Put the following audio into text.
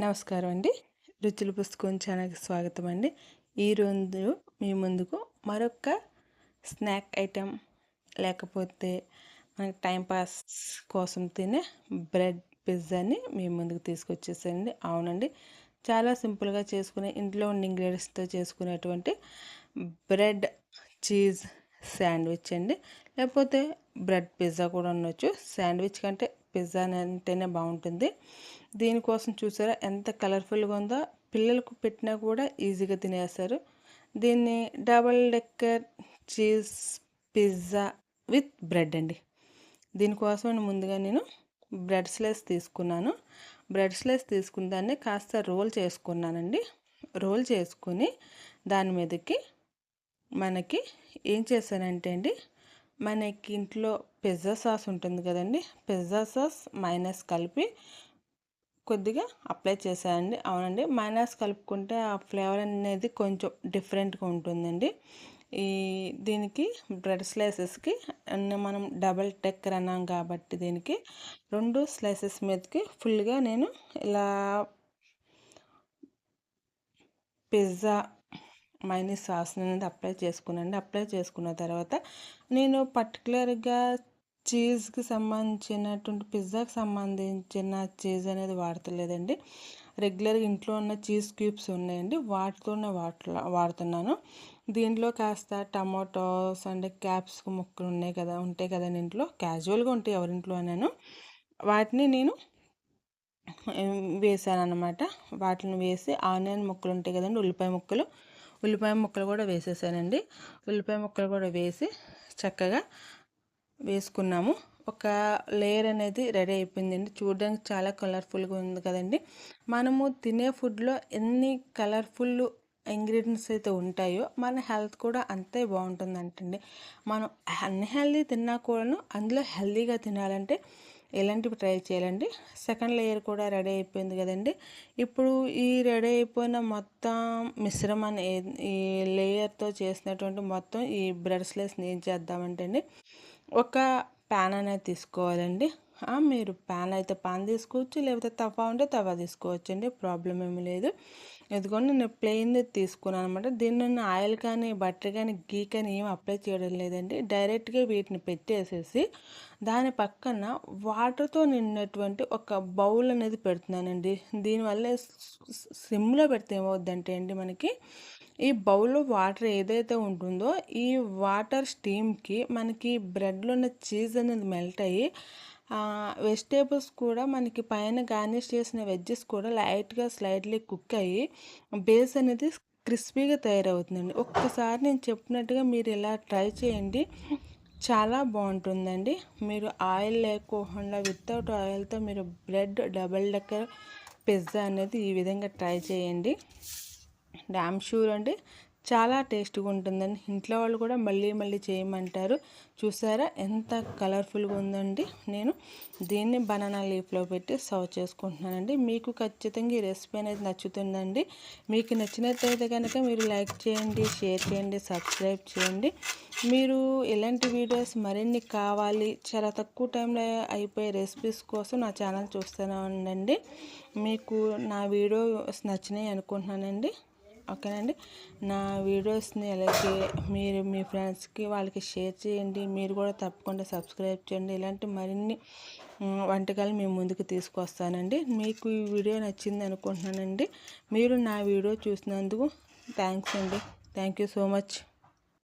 నమస్కారం అండి. రుచుల పుస్తకం ఛానల్కి స్వాగతం అండి. ఈరోజు మీ ముందుకు మరొక స్నాక్ ఐటెం లేకపోతే మనకి టైంపాస్ కోసం తినే బ్రెడ్ పిజ్జాని మీ ముందుకు తీసుకొచ్చేసండి అవునండి. చాలా సింపుల్గా చేసుకునే ఇంట్లో ఉన్న ఇంగ్రీడియంట్స్తో చేసుకునేటువంటి బ్రెడ్ చీజ్ శాండ్విచ్ అండి. లేకపోతే బ్రెడ్ పిజ్జా కూడా ఉండొచ్చు. శాండ్విచ్ కంటే పిజ్జా అంటేనే బాగుంటుంది. దీనికోసం చూసారా ఎంత కలర్ఫుల్గా ఉందో. పిల్లలకు పెట్టినా కూడా ఈజీగా తినేస్తారు. దీన్ని double decker cheese pizza with bread అండి. దీనికోసం ముందుగా నేను బ్రెడ్ స్లైస్ తీసుకున్నాను. బ్రెడ్ స్లైస్ తీసుకున్న దాన్ని కాస్త రోల్ చేసుకున్నానండి. రోల్ చేసుకుని దాని మీదకి మనకి ఏం చేశానంటే అండి మనకి ఇంట్లో పిజ్జా సాస్ ఉంటుంది కదండి పిజ్జా సాస్ మైనస్ కలిపి కొద్దిగా అప్లై చేశానండి అవునండి మైనస్ కలుపుకుంటే ఆ ఫ్లేవర్ అనేది కొంచెం డిఫరెంట్గా ఉంటుందండి. ఈ దీనికి బ్రెడ్ స్లైసెస్కి మనం డబల్ టెక్కర్ అన్నాం కాబట్టి దీనికి రెండు స్లైసెస్ మీదకి ఫుల్గా నేను ఇలా పిజ్జా మైనీస్ సాస్ అనేది అప్లై చేసుకున్నాను అప్లై చేసుకున్న తర్వాత నేను పర్టికులర్గా చీజ్కి సంబంధించినటువంటి పిజ్జాకి సంబంధించిన చీజ్ అనేది వాడతలేదండి. రెగ్యులర్గా ఇంట్లో ఉన్న చీజ్ క్యూబ్స్ ఉన్నాయండి. వాటితోనే వాట వాడుతున్నాను. దీంట్లో కాస్త టమాటోస్ అంటే క్యాప్స్ ముక్కలు ఉన్నాయి కదా ఉంటాయి కదండి ఇంట్లో. క్యాజువల్గా ఉంటాయి ఎవరింట్లో నేను వాటిని నేను వేసాను అనమాట వాటిని వేసి ఆనియన్ ముక్కలు ఉంటాయి కదండి ఉల్లిపాయ ముక్కలు. ఉల్లిపాయ ముక్కలు కూడా వేసేసానండి. ఉల్లిపాయ ముక్కలు కూడా వేసి చక్కగా వేసుకున్నాము. ఒక లేయర్ అనేది రెడీ అయిపోయిందండి. చూడడానికి చాలా కలర్ఫుల్గా ఉంది కదండి. మనము తినే ఫుడ్లో ఎన్ని కలర్ఫుల్ ఇంగ్రీడియంట్స్ అయితే ఉంటాయో మన హెల్త్ కూడా అంతే బాగుంటుందంటండి. మనం అన్హెల్దీ తిన్నా కూడాను అందులో హెల్దీగా తినాలంటే ఇలాంటివి ట్రై చేయాలండి? సెకండ్ లేయర్ కూడా రెడీ అయిపోయింది కదండి. ఇప్పుడు ఈ రెడీ అయిపోయిన మొత్తం మిశ్రమాన్ని ఈ లేయర్తో చేసినటువంటి మొత్తం ఈ బ్రష్లెస్ని ఏం చేద్దామంటే అండి. ఒక ప్యాన్ అనేది తీసుకోవాలండి. మీరు ప్యాన్ అయితే పాన్ తీసుకోవచ్చు లేకపోతే తవా ఉంటే తవా తీసుకోవచ్చు అండి ప్రాబ్లం ఏమీ లేదు. ఎందుకంటే నేను ప్లెయిన్ తీసుకున్నాను అనమాట దీన్ని నేను ఆయిల్ కానీ బటర్ కానీ గీ కానీ ఏం అప్లై చేయడం లేదండి. డైరెక్ట్గా వీటిని పెట్టేసేసి దాని పక్కన వాటర్తో నిన్నటువంటి ఒక బౌల్ అనేది పెడుతున్నానండి. దీనివల్ల సిమ్లో పెడితే ఏమవుద్దంటే అండి మనకి ఈ బౌల్లో వాటర్ ఏదైతే ఉంటుందో ఈ వాటర్ స్టీమ్కి మనకి బ్రెడ్లో ఉన్న చీజ్ అనేది మెల్ట్ అయ్యి వెజిటేబుల్స్ కూడా మనకి పైన గార్నిష్ చేసిన వెజ్జెస్ కూడా లైట్గా స్లైడ్లీ కుక్ అయ్యి బేస్ అనేది క్రిస్పీగా తయారవుతుందండి. ఒక్కసారి నేను చెప్పినట్టుగా మీరు ఇలా ట్రై చేయండి. చాలా బాగుంటుందండి. మీరు ఆయిల్ లేకోకుండా వితౌట్ ఆయిల్తో మీరు బ్రెడ్ డబల్ డెక్కర్ పిజ్జా అనేది ఈ విధంగా ట్రై చేయండి. డ్యామ్ షూర్ అండి. చాలా టేస్ట్గా ఉంటుందండి. ఇంట్లో వాళ్ళు కూడా మళ్ళీ మళ్ళీ చేయమంటారు. చూసారా? ఎంత కలర్ఫుల్గా ఉందండి. నేను దీన్ని బనానా లీఫ్లో పెట్టి సర్వ్ చేసుకుంటున్నానండి. మీకు ఖచ్చితంగా ఈ రెసిపీ అనేది నచ్చుతుందండి. మీకు నచ్చినట్లయితే కనుక మీరు లైక్ చేయండి షేర్ చేయండి సబ్స్క్రైబ్ చేయండి. మీరు ఇలాంటి వీడియోస్ మరిన్ని కావాలి చాలా తక్కువ టైంలో అయిపోయే రెసిపీస్ కోసం నా ఛానల్ చూస్తూనే ఉండండి. మీకు నా వీడియోస్ నచ్చినాయి అనుకుంటున్నానండి. ఓకేనండి. నా వీడియోస్ని అలాగే మీరు మీ ఫ్రెండ్స్కి వాళ్ళకి షేర్ చేయండి. మీరు కూడా తప్పకుండా సబ్స్క్రైబ్ చేయండి. ఇలాంటి మరిన్ని వంటకాలు మేము ముందుకు తీసుకొస్తానండి. మీకు ఈ వీడియో నచ్చింది అనుకుంటున్నానండి. మీరు నా వీడియో చూసినందుకు థ్యాంక్స్ అండి. Thank you so much.